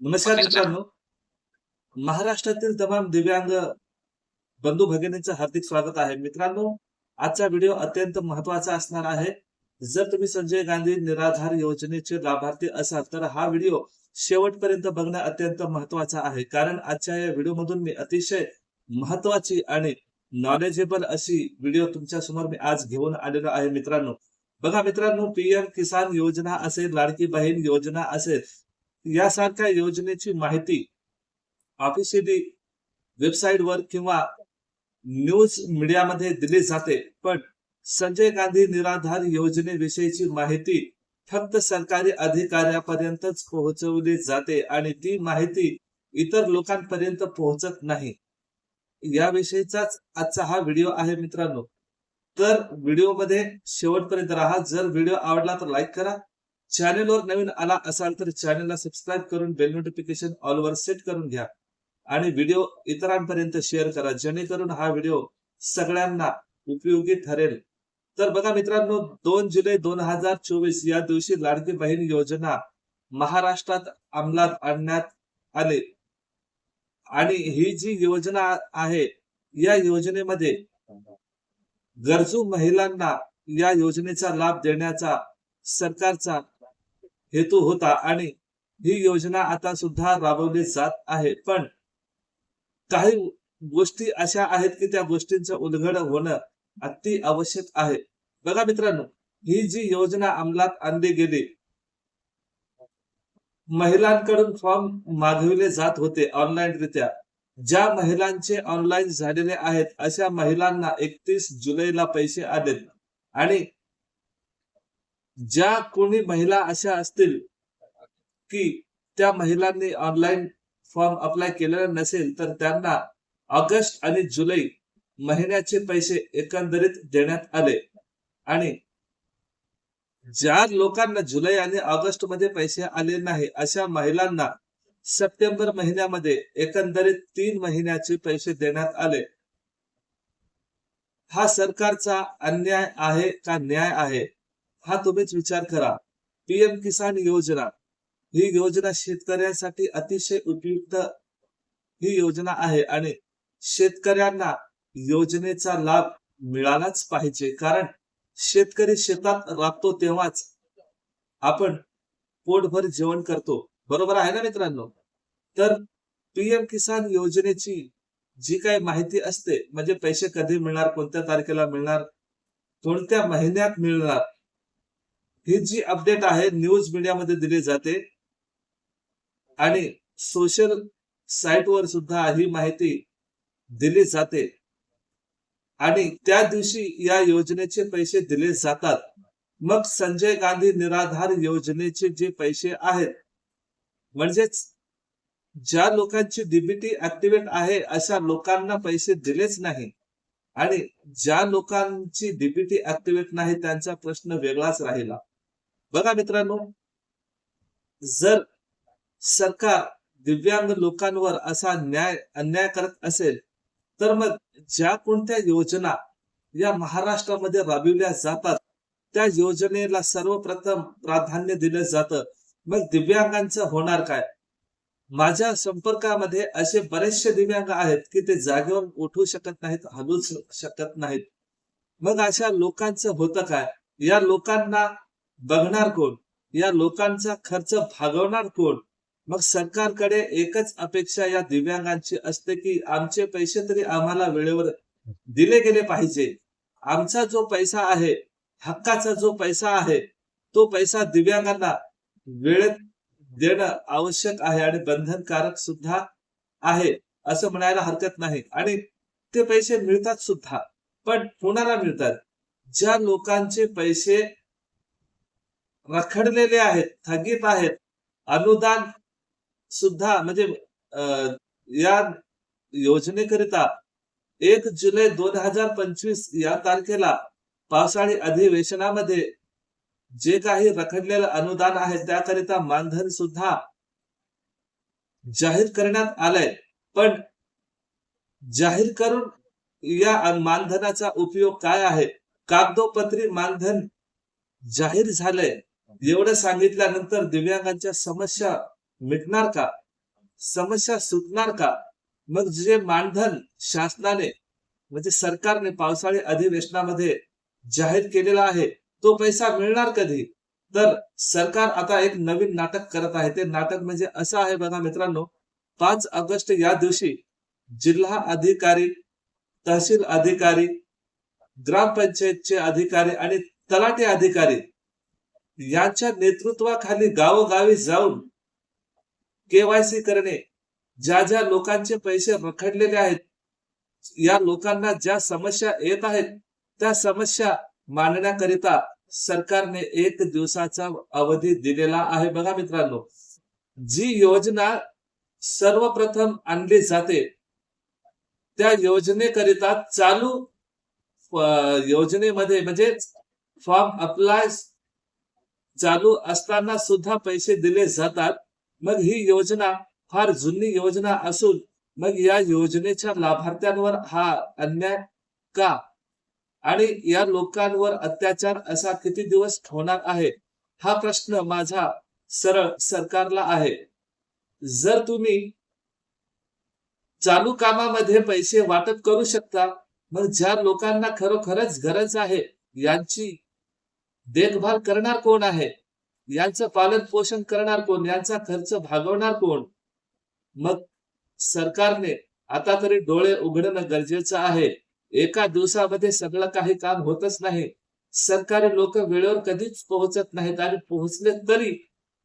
नमस्कार मित्रांनो. महाराष्ट्रातील तमाम दिव्यांग बंधू भगिनींचं हार्दिक स्वागत आहे. मित्रांनो आजचा व्हिडिओ अत्यंत महत्त्वाचा असणार आहे. जर तुम्ही संजय गांधी निराधार योजनेचे लाभार्थी असाल तर हा व्हिडिओ शेवटपर्यंत बघणं अत्यंत महत्त्वाचा आहे. कारण आजच्या या व्हिडिओमधून मी अतिशय महत्वाची आणि नॉलेजेबल अशी व्हिडिओ तुमच्यासमोर मी आज घेऊन आलेलो आहे मित्रांनो. बघा मित्रांनो पीएम किसान योजना असेल लाडकी बहीण योजना असेल यासारख्या योजनेची माहिती ऑफिशियली वेबसाईटवर किंवा न्यूज मीडियामध्ये दिली जाते. पण संजय गांधी निराधार योजनेविषयीची माहिती फक्त सरकारी अधिकाऱ्यापर्यंतच पोहोचवली जाते आणि ती माहिती इतर लोकांपर्यंत पोहोचत नाही. याविषयीचाच आजचा हा व्हिडिओ आहे मित्रांनो. तर व्हिडिओमध्ये शेवटपर्यंत राहा. जर व्हिडिओ आवडला तर लाईक करा. चॅनेलवर नवीन आला असाल तर चॅनेलला सबस्क्राईब करून बेल नोटिफिकेशन ऑलवर सेट करून घ्या. आणि व्हिडिओ इतरांपर्यंत शेअर करा जेणेकरून हा व्हिडिओ सगळ्यांना उपयोगी ठरेल. तर बघा मित्रांनो दोन जुलै दोन हजार चोवीस या दिवशी लाडकी बहीण योजना महाराष्ट्रात अंमलात आणण्यात आले. आणि ही जी योजना आहे या योजनेमध्ये गरजू महिलांना या योजनेचा लाभ देण्याचा सरकारचा हेतू होता आणि ही योजना आता सुद्धा राबवली जात आहे. पण काही गोष्टी अशा आहेत की त्या गोष्टींचं उलगड होणं अति आवश्यक आहे. बघा मित्रांनो ही जी योजना अंमलात आणली गेली महिलांकडून फॉर्म मागविले जात होते ऑनलाईन रित्या ज्या महिलांचे ऑनलाईन झालेले आहेत अशा महिलांना एकतीस जुलैला पैसे आलेत. आणि ज्या कोणी महिला अशा असतील की त्या महिलांनी ऑनलाईन फॉर्म अप्लाय केलेला नसेल तर त्यांना ऑगस्ट आणि जुलै महिन्याचे पैसे एकंदरीत देण्यात आले. आणि ज्या लोकांना जुलै आणि ऑगस्टमध्ये पैसे आले नाही अशा महिलांना सप्टेंबर महिन्यामध्ये एकंदरीत तीन महिन्याचे पैसे देण्यात आले. हा सरकारचा अन्याय आहे का न्याय आहे? हा तुम्हीच विचार करा. पीएम किसान योजना. ही योजना शेतकऱ्यांसाठी अतिशय उपयुक्त ही योजना आहे आणि शेतकऱ्यांना योजनेचा लाभ मिळालाच पाहिजे. कारण शेतकरी शेतात राबतो तेव्हाच आपण पोटभर जेवण करतो. बरोबर आहे ना मित्रांनो? तर पीएम किसान योजनेची जी काही माहिती असते म्हणजे पैसे कधी मिळणार कोणत्या तारखेला मिळणार कोणत्या महिन्यात मिळणार ही जी अपडेट आहे न्यूज मीडियामध्ये दिली जाते. आणि सोशल साईटवर सुद्धा ही माहिती दिली जाते. आणि त्या दिवशी या योजनेचे पैसे दिले जातात. मग संजय गांधी निराधार योजनेचे जे पैसे आहेत म्हणजेच ज्या लोकांची डीबीटी ऍक्टिव्हेट आहे अशा लोकांना पैसे दिलेच नाही. आणि ज्या लोकांची डीबीटी ऍक्टिव्हेट नाही त्यांचा प्रश्न वेगळाच राहिला. बघा मित्रांनो जर सरकार दिव्यांग लोकांवर असा न्याय अन्याय करत असेल तर मग ज्या कोणत्या योजना या महाराष्ट्रामध्ये राबविल्या जातात त्या योजनेला सर्वप्रथम प्राधान्य दिलं जातं. मग दिव्यांगांचं होणार काय? माझ्या संपर्कामध्ये असे बरेचसे दिव्यांग आहेत की ते जागेवर उठू शकत नाहीत हलू शकत नाहीत. मग अशा लोकांचं होतं काय? या लोकांना बघणार कोण? या लोकांचा खर्च भागवणार कोण? मग सरकारकडे एकच अपेक्षा या दिव्यांगांची असते की आमचे पैसे तरी आम्हाला वेळेवर दिले गेले पाहिजे. आमचा जो पैसा आहे हक्काचा जो पैसा आहे तो पैसा दिव्यांगांना वेळेत देणं आवश्यक आहे आणि बंधनकारक सुद्धा आहे असं म्हणायला हरकत नाही. आणि ते पैसे मिळतात सुद्धा पण कोणाला मिळतात. ज्या लोकांचे पैसे रखडलेले आहेत थकीत आहेत. अनुदान सुद्धा म्हणजे या योजनेकरिता एक जुलै दोन हजार पंचवीस या तारखेला पावसाळी अधिवेशनामध्ये जे काही रखडलेलं अनुदान आहे त्याकरिता मानधन सुद्धा जाहीर करण्यात आलंय. पण जाहीर करून या मानधनाचा उपयोग काय आहे? कागदोपत्री मानधन जाहीर झालंय. एवढं सांगितल्यानंतर दिव्यांगांच्या समस्या मिटणार का? समस्या सुटणार का? मग जे मानधन शासनाने म्हणजे सरकारने पावसाळी अधिवेशनामध्ये जाहीर केलेला आहे तो पैसा मिळणार कधी? तर सरकार आता एक नवीन नाटक करत आहे. ते नाटक म्हणजे असं आहे बघा मित्रांनो पाच ऑगस्ट या दिवशी जिल्हा अधिकारी तहसील अधिकारी ग्रामपंचायतचे अधिकारी आणि तलाठी अधिकारी यांच्या नेतृत्वाखाली गावोगावी जाऊन केवायसी करणे ज्या ज्या लोकांचे पैसे रखडलेले आहेत या लोकांना ज्या समस्या येत आहेत त्या समस्या मांडण्याकरिता सरकारने एक दिवसाचा अवधी दिलेला आहे. बघा मित्रांनो जी योजना सर्वप्रथम आणली जाते त्या योजनेकरिता चालू योजनेमध्ये म्हणजे फॉर्म अप्लाय चालू असताना सुद्धा पैसे दिले जातात. मग ही योजना फार जुनी योजना असून मग या योजनेच्या लाभार्थ्यांवर हा अन्याय का? आणि या लोकांवर अत्याचार असा किती दिवस होणार आहे? हा प्रश्न माझा सरळ सरकारला आहे. जर तुम्ही चालू कामामध्ये पैसे वाटप करू शकता मग ज्या लोकांना खरोखरच गरज आहे यांची देखभाल करणार कोण आहे? यांचं पालन पोषण करणार कोण? यांचा खर्च भागवणार कोण? मग सरकारने आता तरी डोळे उघडणं गरजेचं आहे. एका दिवसामध्ये सगळं काही काम होतच नाही. सरकारी लोक वेळेवर कधीच पोहोचत नाहीत आणि पोहोचले तरी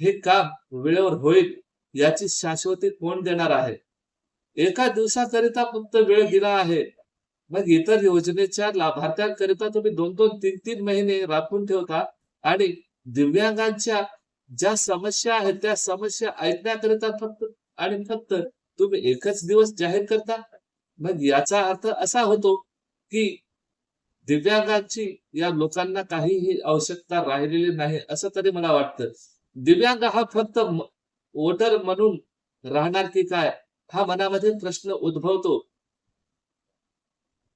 हे काम वेळेवर होईल याची शाश्वती कोण देणार आहे? एका दिवसाकरिता फक्त वेळ दिला आहे. मग इतर योजनेच्या लाभार्थ्यांकरिता तुम्ही दोन दोन तीन तीन महिने राखून ठेवता आणि दिव्यांगांच्या ज्या समस्या आहेत त्या समस्या ऐकण्याकरिता फक्त आणि फक्त तुम्ही एकच दिवस जाहीर करता? मग याचा अर्थ असा होतो की दिव्यांगांची या लोकांना काहीही आवश्यकता राहिलेली नाही असं तरी मला वाटतं. दिव्यांग हा फक्त वोटर म्हणून राहणार की काय? हा मनामध्ये प्रश्न उद्भवतो.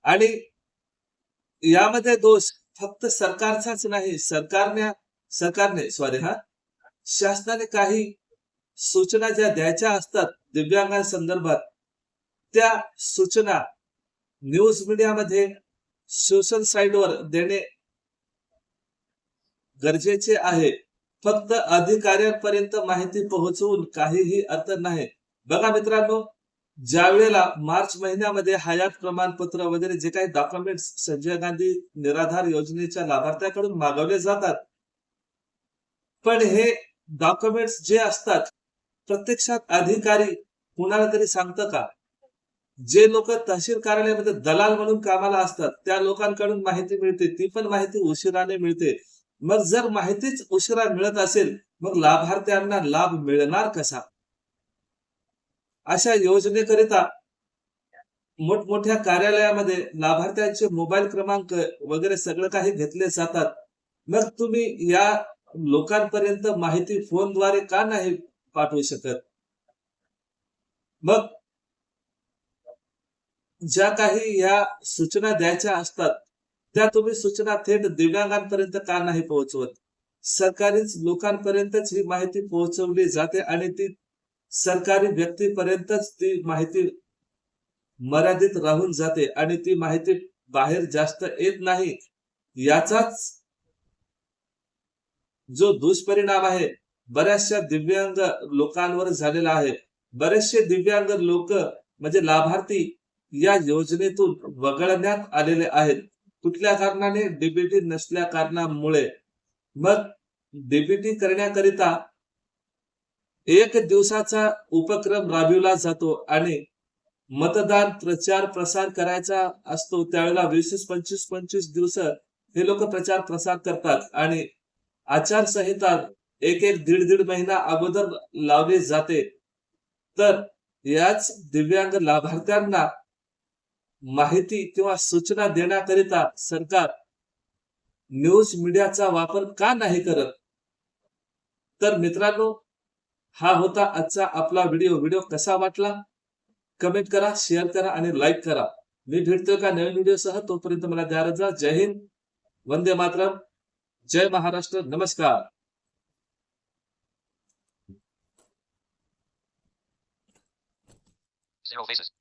आणि यामध्ये दोष फक्त सरकारचाच नाही सरकारने सरकारने सॉरी हा. शासनाने काही सूचना ज्या द्यायच्या असतात दिव्यांगांसंदर्भात त्या सूचना न्यूज मीडियामध्ये सोशल साईटवर देणे गरजेचे आहे. फक्त अधिकाऱ्यांपर्यंत माहिती पोहोचवून काहीही अर्थ नाही. बघा मित्रांनो ज्या वेळेला मार्च महिन्यामध्ये हयात प्रमाणपत्र वगैरे जे काही डॉक्युमेंट संजय गांधी निराधार योजनेच्या लाभार्थ्याकडून मागवले जातात पण हे डॉक्युमेंट्स जे असतात प्रत्यक्षात अधिकारी कुणाला तरी सांगतं का? जे लोक तहसील कार्यालयामध्ये दलाल म्हणून कामाला असतात त्या लोकांकडून माहिती मिळते ती पण माहिती उशिराने मिळते. मग जर माहितीच उशिरा मिळत असेल मग लाभार्थ्यांना लाभ मिळणार कसा? अशा योजनेकरिता मोठमोठ्या कार्यालयामध्ये लाभार्थ्यांचे मोबाईल क्रमांक वगैरे सगळं काही घेतले जातात. मग तुम्ही या लोकांपर्यंत माहिती फोनद्वारे का नाही पाठवू शकत? मग ज्या काही या सूचना द्यायच्या असतात त्या तुम्ही सूचना थेट दिव्यांगांपर्यंत का नाही पोहोचवत? सरकारीच लोकांपर्यंतच ही माहिती पोहोचवली जाते आणि ती सरकारी व्यक्तीपर्यंतच ती माहिती मर्यादित राहून जाते आणि ती माहिती बाहेर जास्त येत नाही याचाच जो दुष्परिणाम आहे बऱ्याचशा दिव्यांग लोकांवर झालेला आहे. बरेचसे दिव्यांग लोक म्हणजे लाभार्थी या योजनेतून वगळण्यात आलेले आहेत. कुठल्या कारणाने? डीबीटी नसल्या कारणामुळे. मग डीबीटी करण्याकरिता एक दिवसाचा उपक्रम राबविला जातो आणि मतदान प्रचार प्रसार करायचा असतो. त्यावेळेला वीस पंचवीस पंचवीस दिवस हे लोक प्रचार प्रसार करतात आणि आचारसंहिता एक एक दीड दीड महिना अगोदर लावली जाते. तर याच दिव्यांग लाभार्थ्यांना माहिती किंवा सूचना देण्याकरिता सरकार न्यूज मीडियाचा वापर का नाही करत? तर मित्रांनो हा होता आजचा आपला व्हिडिओ व्हिडिओ कसा वाटला? कमेंट करा शेअर करा आणि लाईक करा. मी भेटतोय का नवीन व्हिडिओ सह. तोपर्यंत मला द्या रजा जय हिंद. वंदे मातरम. जय महाराष्ट्र. नमस्कार. Zero faces.